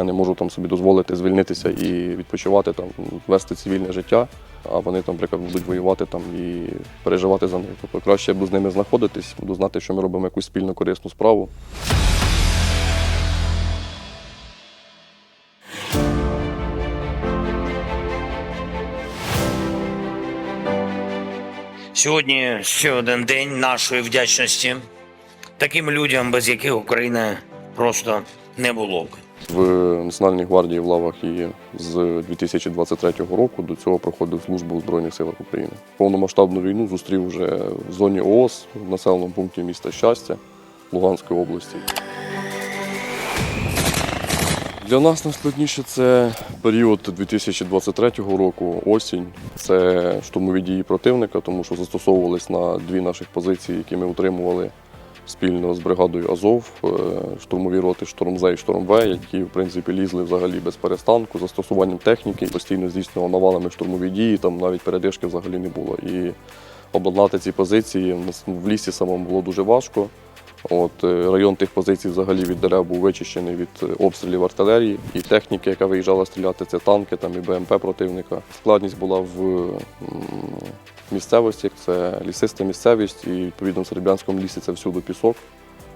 Я не можу там собі дозволити звільнитися і відпочивати там, вести цивільне життя. А вони там, наприклад, будуть воювати там і переживати за них. Тобто краще я буду з ними знаходитись, буду знати, що ми робимо якусь спільну корисну справу. Сьогодні ще один день нашої вдячності таким людям, без яких Україна просто не було б. В Національній гвардії в лавах і з 2023 року до цього проходив службу у Збройних силах України. Повномасштабну війну зустрів вже в зоні ООС в населеному пункті міста Щастя Луганської області. Для нас найскладніше це період 2023 року, осінь. Це штурмові дії противника, тому що застосовувались на дві наших позиції, які ми утримували спільно з бригадою Азов, е, штурмові роти Штормзе і Штормве, які в принципі лізли взагалі без перестанку, застосуванням техніки, постійно здійснювали навалами штурмові дії, там навіть передишки взагалі не було. І обладнати ці позиції в лісі самому було дуже важко. От е, район тих позицій взагалі від дерев був вичищений від е, обстрілів артилерії і техніки, яка виїжджала стріляти, це танки там і БМП противника. Складність була в місцевості, це лісиста місцевість, і відповідно в Серебрянському лісі це всюди пісок.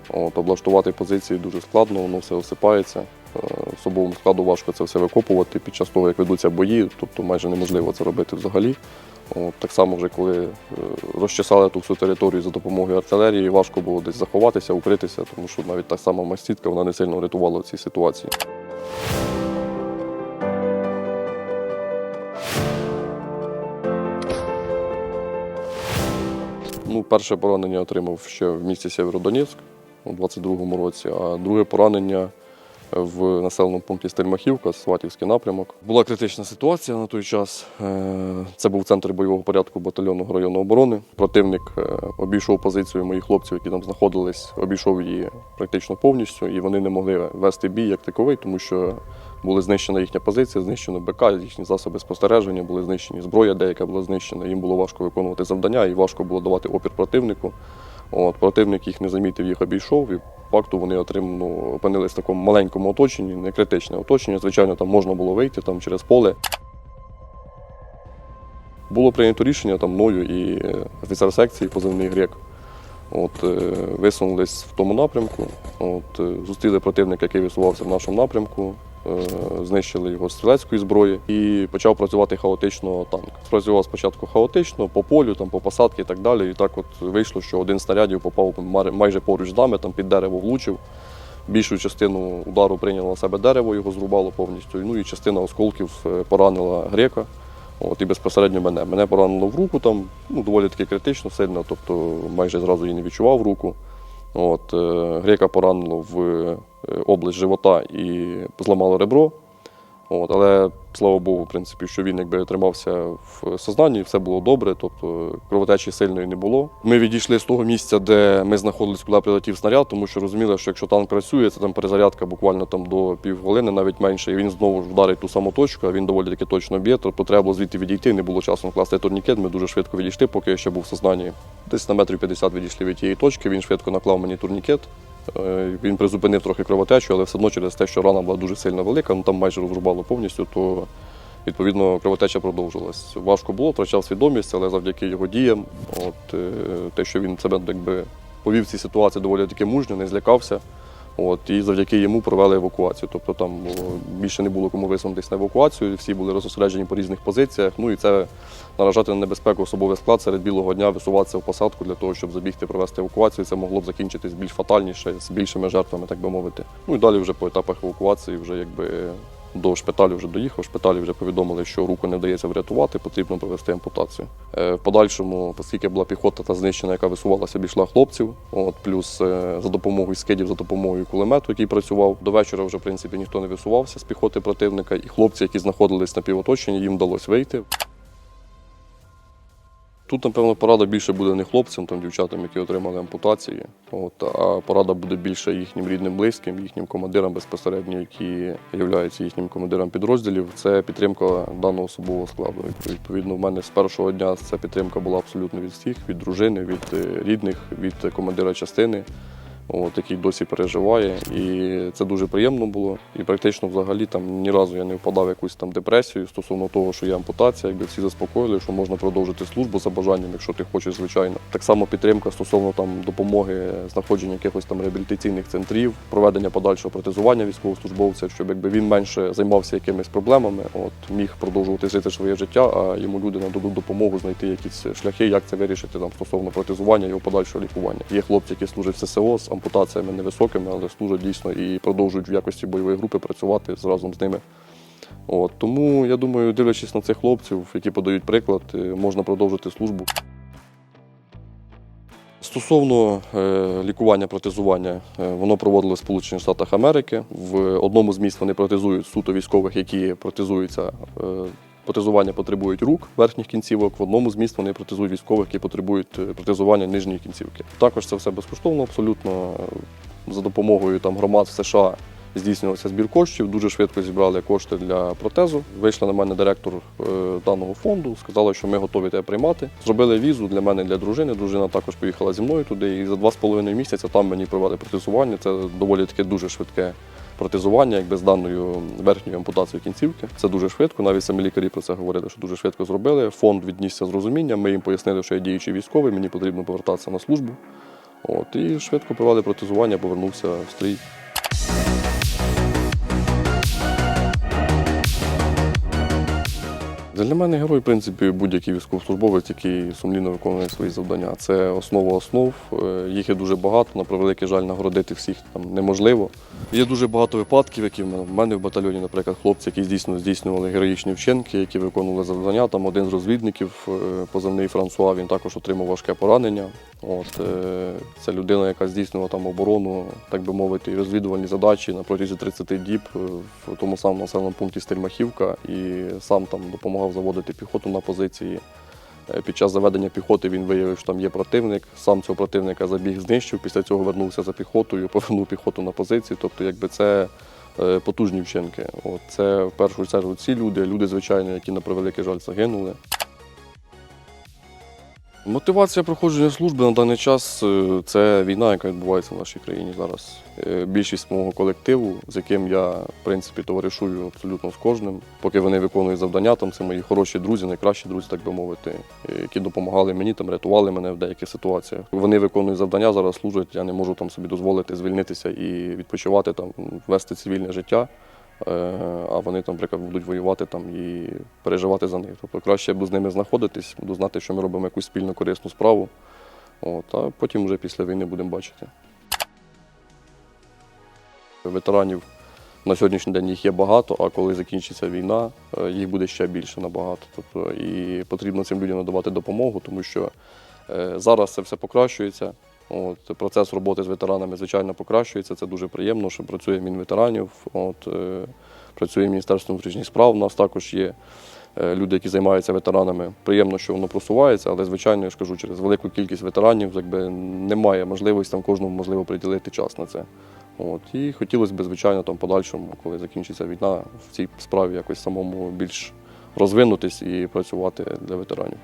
От, облаштувати позиції дуже складно, воно все осипається. Е, Особовому складу важко це все викопувати під час того, як ведуться бої, тобто майже неможливо це робити взагалі. От, так само, вже коли е, розчесали ту всю територію за допомогою артилерії, важко було десь заховатися, укритися, тому що навіть та сама мастітка вона не сильно рятувала в цій ситуації. Ну, перше поранення отримав ще в місті Сєвєродонецьк у 22-му році, а друге поранення в населеному пункті Стельмахівка, Сватівський напрямок. Була критична ситуація на той час. Е, Це був центр бойового порядку батальйону районної оборони. Противник е, обійшов позицію моїх хлопців, які там знаходились, обійшов її практично повністю, і вони не могли вести бій як таковий, тому що була знищена їхня позиція, знищено БК, їхні засоби спостереження, були знищені зброя, деяка була знищена. Їм було важко виконувати завдання і важко було давати опір противнику. От, противник їх не замітив, їх обійшов, і факту вони отрим, ну, опинились в такому маленькому оточенні, не критичне оточення. Звичайно, там можна було вийти там, через поле. Було прийнято рішення там мною і е, офіцер секції, позивний грек. От, е, висунулись в тому напрямку, от, е, зустріли противника, який висувався в нашому напрямку, знищили його стрілецької зброї і почав працювати хаотично танк. Працював спочатку хаотично, по полю, там, по посадці і так далі. І так от вийшло, що один снарядів попав майже поруч з нами, там під дерево влучив. Більшу частину удару прийняло на себе дерево, його зрубало повністю. Ну і частина осколків е, поранила грека. От, і безпосередньо мене. Мене поранило в руку там, ну, доволі таки критично, сильно, тобто майже зразу її не відчував руку. От, е, грека поранило в е, область живота і зламало ребро. От, але слава Богу, в принципі, що він якби тримався в сознанні, все було добре, тобто кровотечі сильної не було. Ми відійшли з того місця, де ми знаходились, куди прилетів снаряд, тому що розуміли, що якщо танк працює, це там перезарядка буквально там до півхвилини, навіть менше, і він знову ж вдарить ту саму точку, а він доволі таки точно б'є. Тобто треба було звідти відійти, не було часу накласти турнікет. Ми дуже швидко відійшли, поки я ще був в сознанні. Десь на метрів 50 відійшли від тієї точки. Він швидко наклав мені турнікет. Е, Він призупинив трохи кровотечу, але все одно через те, що рана була дуже сильно велика, ну там майже розрубало повністю, то відповідно кровотеча продовжилась. Важко було, втрачав свідомість, але завдяки його діям, от е, те, що він себе якби повів в цій ситуації доволі таки мужньо, не злякався. От, і завдяки йому провели евакуацію. Тобто там більше не було кому висунутися на евакуацію, всі були розосереджені по різних позиціях. Ну і це наражати на небезпеку особовий склад серед білого дня висуватися в посадку для того, щоб забігти провести евакуацію. Це могло б закінчитись більш фатальніше, з більшими жертвами, так би мовити. Ну і далі вже по етапах евакуації, вже якби до шпиталю вже доїхав. В шпиталі вже повідомили, що руку не вдається врятувати, потрібно провести ампутацію. Е, В подальшому, оскільки була піхота та знищена, яка висувалася, обійшла хлопців. От плюс е, за допомогою скидів, за допомогою кулемету, який працював. До вечора вже в принципі ніхто не висувався з піхоти противника, і хлопці, які знаходились на півоточенні, їм вдалося вийти. Тут, напевно, порада більше буде не хлопцям, там, дівчатам, які отримали ампутації, от, а порада буде більше їхнім рідним близьким, їхнім командирам безпосередньо, які являються їхнім командирам підрозділів. Це підтримка даного особового складу. Відповідно, в мене з першого дня ця підтримка була абсолютно від всіх, від дружини, від е, рідних, від командира частини. От, який досі переживає. І це дуже приємно було. І практично взагалі там ні разу я не впадав в якусь там депресію стосовно того, що є ампутація, якби всі заспокоїли, що можна продовжити службу за бажанням, якщо ти хочеш, звичайно. Так само підтримка стосовно там допомоги знаходження якихось там реабілітаційних центрів, проведення подальшого протезування військовослужбовця, щоб якби він менше займався якимись проблемами, от міг продовжувати жити своє життя, а йому люди нададуть допомогу знайти якісь шляхи, як це вирішити там стосовно протезування його подальшого лікування. Є хлопці, які служать в ССО з ампутаціями невисокими, але служать дійсно і продовжують в якості бойової групи працювати разом з ними. От, тому я думаю, дивлячись на цих хлопців, які подають приклад, е, можна продовжити службу. Стосовно е, лікування протезування, е, воно проводилось в Сполучених Штатах Америки. В одному з міст вони протезують суто військових, які протезуються. Протезування потребують рук верхніх кінцівок. В одному з міст вони протезують військових, які потребують е, протезування нижньої кінцівки. Також це все безкоштовно, абсолютно е, за допомогою там громад в США здійснювався збір коштів. Дуже швидко зібрали кошти для протезу. Вийшла на мене директор е, даного фонду, сказала, що ми готові тебе приймати. Зробили візу для мене, для дружини. Дружина також поїхала зі мною туди. І за два з половиною місяця там мені провели протезування. Це доволі таке дуже швидке. Протезування, якби з даною верхньою ампутацією кінцівки. Це дуже швидко. Навіть самі лікарі про це говорили, що дуже швидко зробили. Фонд віднісся з розумінням. Ми їм пояснили, що я діючий військовий, мені потрібно повертатися на службу. От, і швидко провели протезування, повернувся в стрій. Для мене герой, в принципі, будь-який військовослужбовець, який сумлінно виконує свої завдання. Це основа основ. Е, Їх є дуже багато. На превеликий жаль, нагородити всіх там неможливо. Є дуже багато випадків, які в мене, в мене в батальйоні, наприклад, хлопці, які дійсно здійснювали героїчні вчинки, які виконували завдання. Там один з розвідників, е, позивний Франсуа, він також отримав важке поранення. От е, це людина, яка здійснювала там оборону, так би мовити, і розвідувальні задачі на протязі 30 діб в тому самому населеному пункті Стельмахівка і сам там допомагав заводити піхоту на позиції. Е, Під час заведення піхоти він виявив, що там є противник. Сам цього противника забіг, знищив. Після цього вернувся за піхотою, повернув піхоту на позиції. Тобто, якби це е, потужні вчинки. От це в першу чергу ці люди, люди, звичайно, які на превеликий жаль загинули. Мотивація проходження служби на даний час е, це війна, яка відбувається в нашій країні зараз. Е, Більшість мого колективу, з яким я в принципі товаришую абсолютно з кожним, поки вони виконують завдання, там це мої хороші друзі, найкращі друзі, так би мовити, е, які допомагали мені, там рятували мене в деяких ситуаціях. Вони виконують завдання, зараз служать. Я не можу там собі дозволити звільнитися і відпочивати там, вести цивільне життя. Е, а вони там, наприклад, будуть воювати там і переживати за них. Тобто краще буду з ними знаходитись, буду знати, що ми робимо якусь спільну корисну справу. От, а потім вже після війни будемо бачити. Ветеранів на сьогоднішній день їх є багато, а коли закінчиться війна, е, їх буде ще більше набагато. Тобто, і потрібно цим людям надавати допомогу, тому що е, зараз це все покращується. От, процес роботи з ветеранами, звичайно, покращується. Це дуже приємно, що працює Мінветеранів, от, е, працює Міністерство внутрішніх справ. У нас також є е, люди, які займаються ветеранами. Приємно, що воно просувається, але, звичайно, я ж кажу, через велику кількість ветеранів якби, немає можливості там кожному можливо приділити час на це. От, і хотілося б, звичайно, там подальшому, коли закінчиться війна, в цій справі якось самому більш розвинутись і працювати для ветеранів.